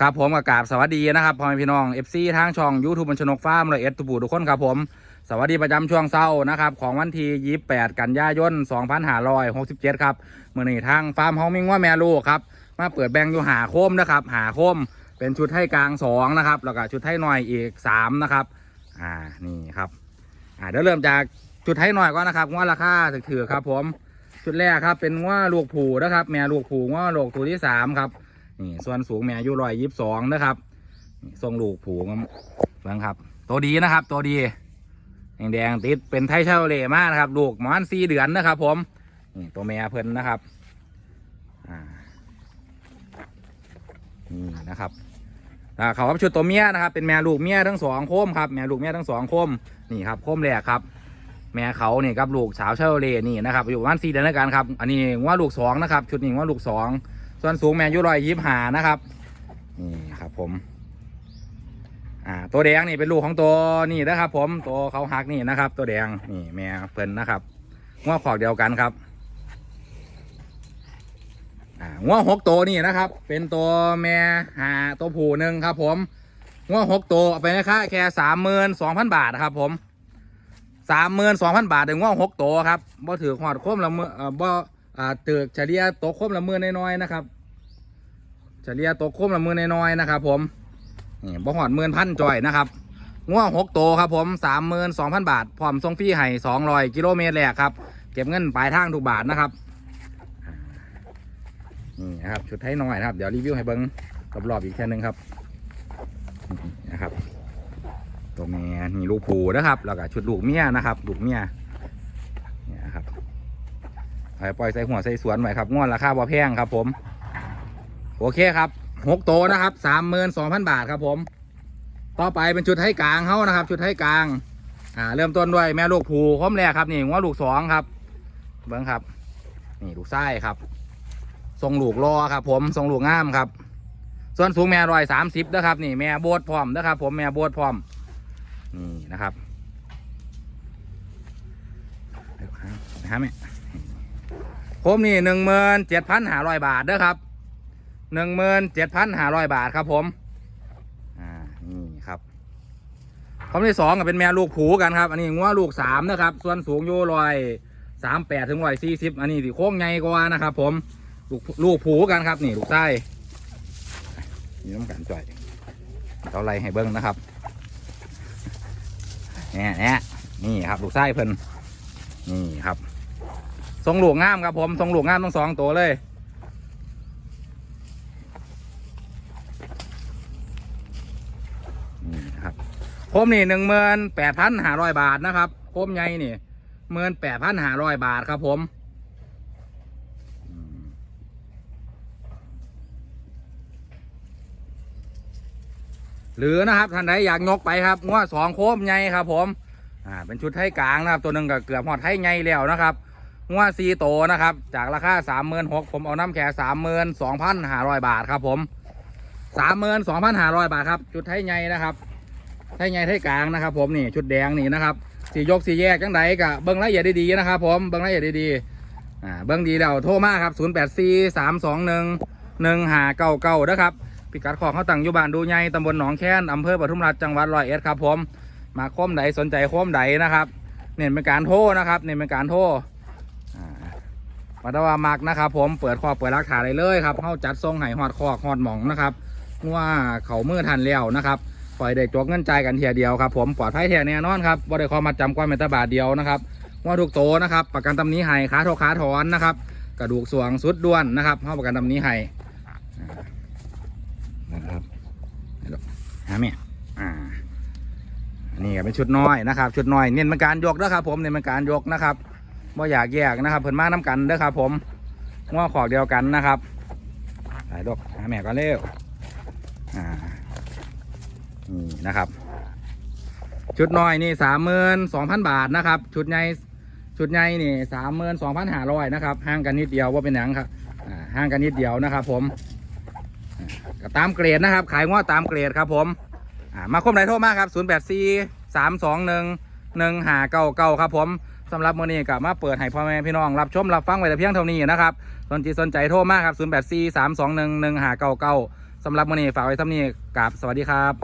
ครับผมกับกาบสวัสดีนะครับพ่อแม่พี่น้องเอฟซีทางช่องยูทูบบัญชนกฟ้าร์มลยเอสตุบูทุกคนครับผม สวัสดีประจำช่วงเช้านะครับของวันที่ 28 กันยายน 2567 ครับเมื่อนี้ทางฟาร์มเฮามิงว่าแม่ลูกครับ มาเปิดแบงอยู่หาโคมนะครับหาโคมเป็นชุดให้กลางสองนะครับ แล้วก็ชุดให้หน่อยอีกสามนะครับอ่านี่ครับอ่าเดี๋ยวเริ่มจากชุดให้หน่อยก่อนนะครับว่าราคาถือครับผมชุดแรกครับเป็นว่าลูกผูนะครับ แม่ลูกผูว่าลูกตัวที่สามครับ นี่ส่วนสูงแม่อายุร้อยยี่สิบสองนะครับทรงลูกผูงเบิ่งครับ ตัวดีนะครับ ตัวดีแดงๆติดเป็นไทเชาเล่มากนะครับ ลูกหมอนสี่เดือนนะครับ ผมนี่ตัวแม่เพิ่นนะครับนี่นะครับอ่าเขาครับชุดตัวเมียนะครับ เป็นแม่ลูกเมียทั้งสองโคมครับแม่ลูกเมียทั้งสองโคมนี่ครับโคมแรกครับ แม่เขาเนี่ยครับลูกสาวเชาเล่นี่นะครับอยู่ประมาณสี่เดือนแล้วกันครับ อันนี้ว่าลูกสองนะครับ ชุดนี้ว่าลูกสอง ส่วนสูงแมนยูรอยยิบหานะครับนี่ครับผม อ่า ตัวแดงนี่เป็นลูกของตัวนี่นะครับ ผมตัวเขาหักนี่นะครับ ตัวแดงนี่แม่เพิ่นนะครับง้อขอกเดียวกันครับอ่าง้อหกตัวนี่นะครับ เป็นตัวแม่หาตัวผู้หนึ่งครับ ผมง้อหกตัวเอาไปนะคะแค่สามหมื่นสองพันบาทนะครับ ผมสามหมื่นสองพันบาทถึงง้อหกตัวครับบ่ถือขอดค้มละเมื่อบ่ อ่าตึกเฉลี่ยตกคมละมือน้อยๆนะครับ เฉลี่ยตกคมละมือน้อยๆนะครับ ผมนี่บ่หอดหมื่นพันจอยนะครับง่วงหกโตครับผมสามหมื่นสองพันบาทพร้อมส่งฟรีให้สองร้อยกิโลเมตรแรกครับ เก็บเงินปลายทางทุกบาทนะครับนี่นะครับชุดไทยน้อยนะครับ เดี๋ยวรีวิวให้เบิ้งรอบๆอีกแค่นึงครับนะครับ ตัวเมียนี่ลูกผูนะครับ แล้วก็ชุดลูกเมียนะครับ ลูกเมียเนี่ยครับ ปล่อยปล่อยใส่หัวใส่สวนไว้ครับงอนราคาบ่แพงครับ ผม โอเคครับหกโตนะครับสามหมื่นสองพันบาทครับผม ต่อไปเป็นชุดให้กลางเขานะครับ ชุดให้กลาง อ่า เริ่มต้นด้วยแม่ลูกผูคมแรกครับนี่ว่าลูกสองครับ เบิ้งครับ นี่ลูกไส้ครับทรงลูกรอครับ ผมทรงลูกงามครับ ส่วนสูงแม่รอยสามสิบนะครับ นี่แม่โบดพร้อมนะครับ ผมแม่โบดพร้อม นี่นะครับเดี๋ยวครับนะฮะแม่ ผมนี่หนึ่งหมื่นเจ็ดพันห้าร้อยบาทเด้อครับหนึ่งหมื่นเจ็ดพันห้าร้อยบาทครับผม อ่า นี่ครับผมที่สองก็เป็นแม่ลูกผูกันครับ อันนี้งัวลูกสามนะครับ ส่วนสูงอยู่ร้อยสามแปดถึงร้อยสี่สิบอันนี้สิโค้งใหญ่กว่านะครับ ผม ลูกลูกผูกันครับ นี่ลูกไส้นี่น้ำกันจ่อยเขาไล่ให้เบิ้งนะครับเนี่ยเนี่ยนี่ครับ ลูกไส้เพิ่นนี่ครับ ทรงหลวงงามครับผมทรงหลวงงามทั้งสองตัวเลย นี่นะครับโคมนี่หนึ่งหมื่นแปดพันห้าร้อยบาทนะครับโคมใหญ่นี่หมื่นแปดพันห้าร้อยบาทครับผมอืมหรือนะครับท่านใดอยากยกไปครับงวดสองโคมใหญ่ครับผมอ่าเป็นชุดไทยกลางนะครับ ตัวหนึ่งก็เกือบหอดไทยใหญ่แล้วนะครับ งวดซีโตนะครับ จากราคาสามหมื่นหกผมเอาน้ำแค่สามหมื่นสองพันห้าร้อยบาทครับผมสามหมื่นสองพันห้าร้อยบาทครับชุดไทยใหญ่นะครับ ไทยใหญ่ไทยกลางนะครับ ผมนี่ชุดแดงนี่นะครับสียกสีแยกจังไดกะเบิ้งรายละเอียดดีๆนะครับ ผมเบิ้งรายละเอียดดีๆอ่าเบิ้งดีแล้วโทรมาครับศูนย์แปดสี่สามสองหนึ่งหนึ่งหาเก้าเก้านะครับพิกัดของเขาตั้งอยู่บ้านดูใหญ่ตำบลหนองแค้นอำเภอปทุมราชจังหวัดร้อยเอ็ดครับผมมาโค้มใดสนใจโค้มใดนะครับเน้นเป็นการโทรนะครับเน้นเป็นการโทร วัดว่ามักนะครับ ผมเปิดคอกเปิดรักฐานเลยเลยครับเข้าจัดทรงไห้หอดคอกหอดหมองนะครับว่าเขามือทันแล้วนะครับปล่อยได้จกเงินใจายกันเทียเดียวครับผมปลอดภัยแท้แน่นอนครับบ่ได้ขอมาจำกว่าเมตาบาทเดียวนะครับว่าทุกโตนะครับ ประกันตำหนี้ให้ขาโทขาถอนนะครับ กระดูกสวงสุดด้วนนะครับเข้าประกันตำหนี้ให้อ่านะครับฮะเมียอ่าอันนี่ก็เป็นชุดน้อยนะครับ ชุดน้อยเน้นเป็นการยกนะครับ ผมเน้นเป็นการยกนะครับ บ่อยากแยกนะครับเพิ่นมาน้กันเด้อครับ ผมง้อขอกเดียวกันนะครับหายดอกหาแม่ก่อนเร็วอ่านี่นะครับ ชุดน้อยนี่สามหมื่นสองพันบาทนะครับ ชุดใหญ่ชุดใหญ่นี่สามหมื่นสองพันห้าร้อยนะครับห่างกันนิดเดียวว่าเป็นหยังครับห่างกันนิดเดียวนะครับ ผมก็ตามเกรดนะครับ ขายง้อตามเกรดครับ ผมมาคมไหนโทรมาครับศูนย์แปดสี่สามสองหนึ่งหนึ่งหาเก้าเก้าครับผม สำหรับมื้อนี้ก็มาเปิดให้พ่อแม่พี่น้องรับชมรับฟังไว้แต่เพียงเท่านี้นะครับสนใจสนใจโทรมาครับ 0 8 4 3 2 1 1 5 9 9สำหรับมื้อนี้ฝากไว้เท่านี้กับสวัสดีครับ